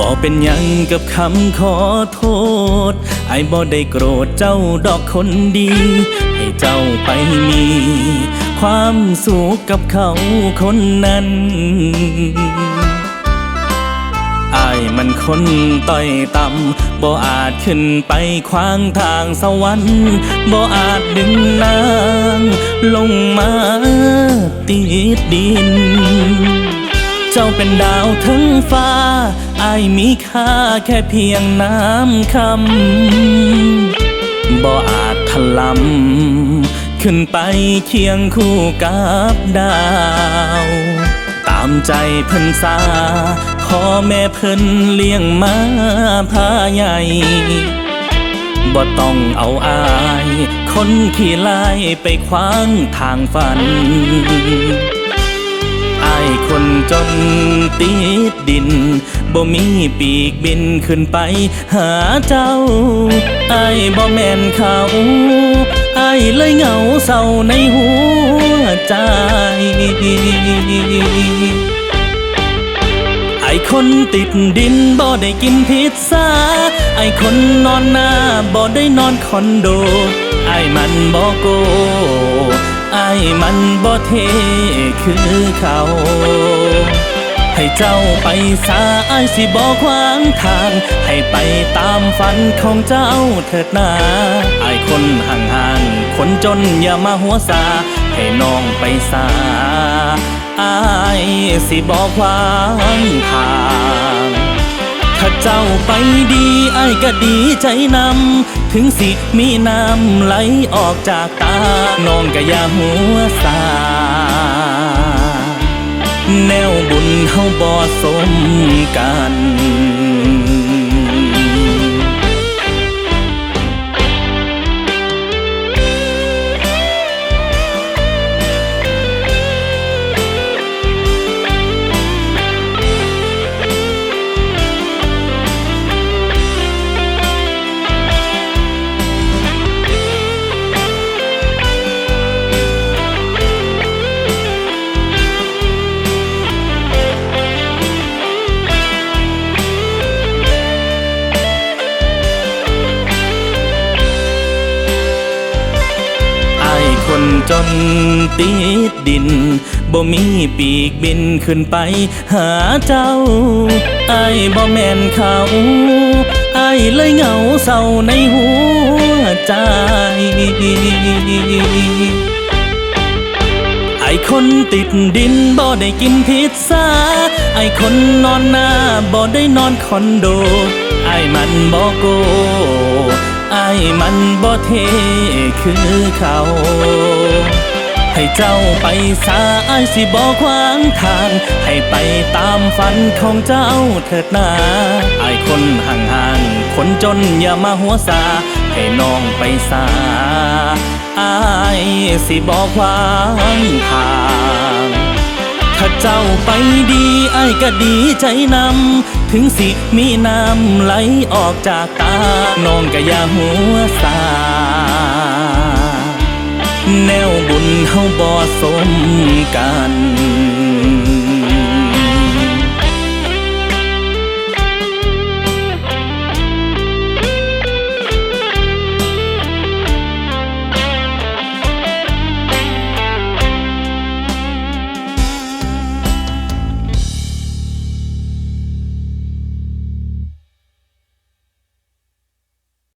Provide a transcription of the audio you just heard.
บ่เป็นยังกับคำขอโทษ ไอ้บ่ได้โกรธเจ้าดอกคนดี ให้เจ้าไปมี ความสุขกับเขาคนนั้นอายมันคนต่อยต่ำบ่อาจขึ้นไปขวางทางสวรรค์บ่อาจดึงนาง ลงมาติดดิน เจ้าเป็นดาวทั้งฟ้าอายมีค่าแค่เพียงน้ำคำบ่อาจทลำขึ้นไปเคียงคู่กับดาว ตามใจเพิ่นสาพ่อแม่เพิ่นเลี้ยงมาพาใหญ่บ่ต้องเอาอาย คนขี้ลายไปขวางทางฝัน คนจนติดดินบ่มีปีกบินขึ้นไปหาเจ้าไอายบ่แม่นเขาไอายเลยเหงาเศร้าในหัวใจไอคนติดดินบ่ได้กินพิซซ่าไอคนนอนหน้าบ่ได้นอนคอนโดไอ้มันบ่โก ไอมันบ่เทคือเขา ให้เจ้าไปสาไอายสิบ่ขวางทาง ให้ไปตามฝันของเจ้าเถิดนาไอายคนห่างๆคนจนอย่ามาหัวซาให้น้องไปสาอายสิบ่ขวางทาง เจ้าไปดีไอ้ก็ดีใจนำ ถึงสิมีน้ำไหลออกจากตา น้องก็อย่าหัวซาแนวบุญเฮาบ่สมกัน จนติดดินบ่มีปีกบินขึ้นไปหาเจ้าไอ้บ่แม่นเขาไอ้เลยเหงาเศร้าในหัวใจไอคนติดดินบ่ได้กินพิซซ่าไอคนนอนหน้าบ่ได้นอนคอนโด ไอมันบ่โกไอมันบ่เทคือเขา ให้เจ้าไปสาไอายสิบ่ขวางทาง ให้ไปตามฝันของเจ้าเถิดนาไอายคนห่างๆคนจนอย่ามาหัวซาให้น้องไปสาอายสิบ่ขวางทางถ้าเจ้าไปดีไอ้ายก็ดีใจนำถึงสิมีน้ำไหลออกจากตา น้องก็อย่าหัวซา แนวบุญเฮาบ่สมกัน